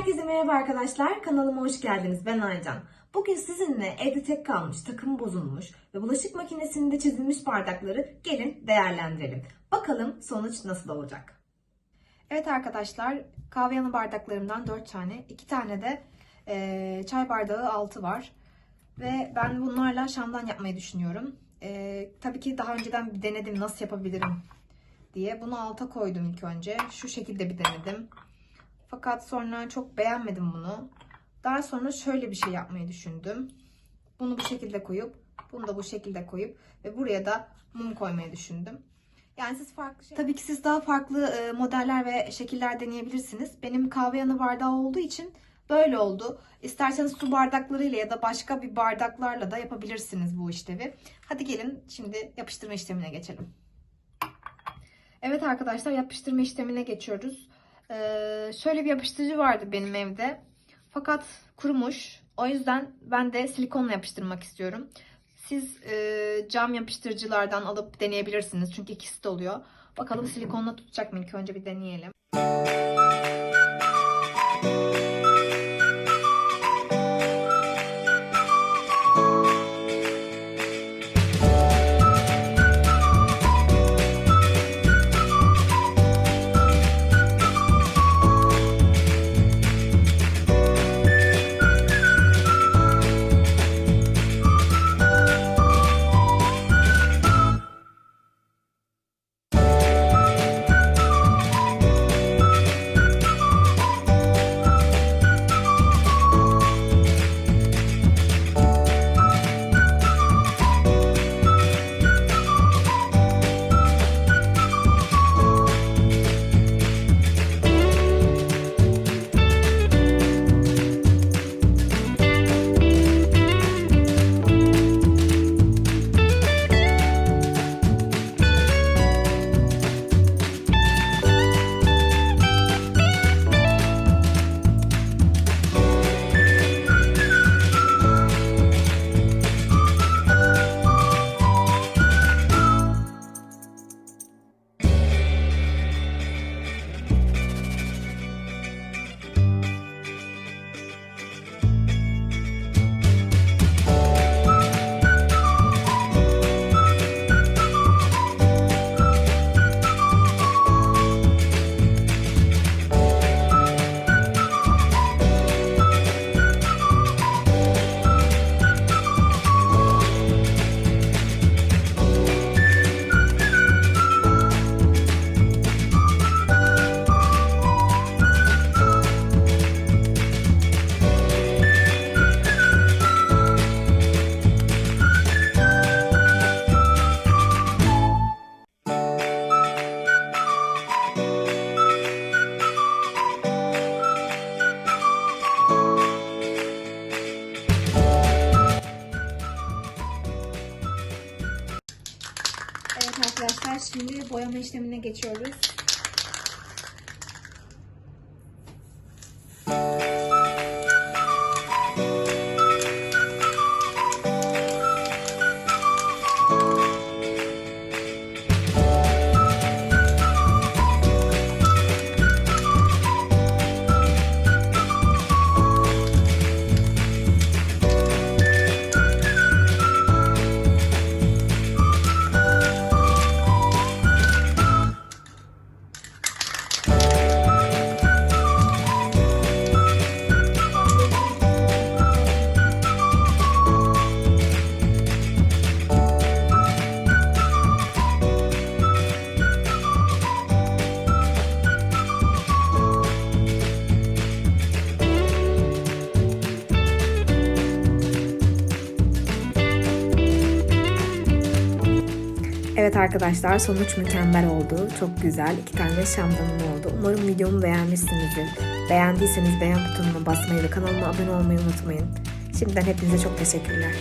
Herkese merhaba arkadaşlar. Kanalıma hoş geldiniz. Ben Aycan. Bugün sizinle evde tek kalmış, takım bozulmuş ve bulaşık makinesinde çizilmiş bardakları gelin değerlendirelim. Bakalım sonuç nasıl olacak? Evet arkadaşlar, kahve yanı bardaklarımdan 4 tane, 2 tane de eee, çay bardağı altı var. Ve ben bunlarla şamdan yapmayı düşünüyorum. Eee, tabii ki daha önceden bir denedim nasıl yapabilirim diye. Bunu alta koydum ilk önce. Şu şekilde bir denedim. Fakat sonra çok beğenmedim bunu. Daha sonra şöyle bir şey yapmayı düşündüm. Bunu bu şekilde koyup, bunu da bu şekilde koyup ve buraya da mum koymayı düşündüm. Yani siz farklı şey... Tabii ki siz daha farklı e, modeller ve şekiller deneyebilirsiniz. Benim kahve yanı bardağı olduğu için böyle oldu. İsterseniz su bardaklarıyla ya da başka bir bardaklarla da yapabilirsiniz bu işlevi. Hadi gelin şimdi yapıştırma işlemine geçelim. Evet arkadaşlar yapıştırma işlemine geçiyoruz. Ee, şöyle bir yapıştırıcı vardı benim evde. Fakat kurumuş. O yüzden ben de silikonla yapıştırmak istiyorum. Siz e, cam yapıştırıcılardan alıp deneyebilirsiniz. Çünkü ikisi de oluyor. Bakalım silikonla tutacak mı? İlk önce bir deneyelim. Arkadaşlar şimdi boyama işlemine geçiyoruz. Evet arkadaşlar sonuç mükemmel oldu. Çok güzel. iki tane şamdanım oldu. Umarım videomu beğenmişsinizdir. Beğendiyseniz beğen butonuna basmayı ve kanalıma abone olmayı unutmayın. Şimdiden hepinize çok teşekkürler.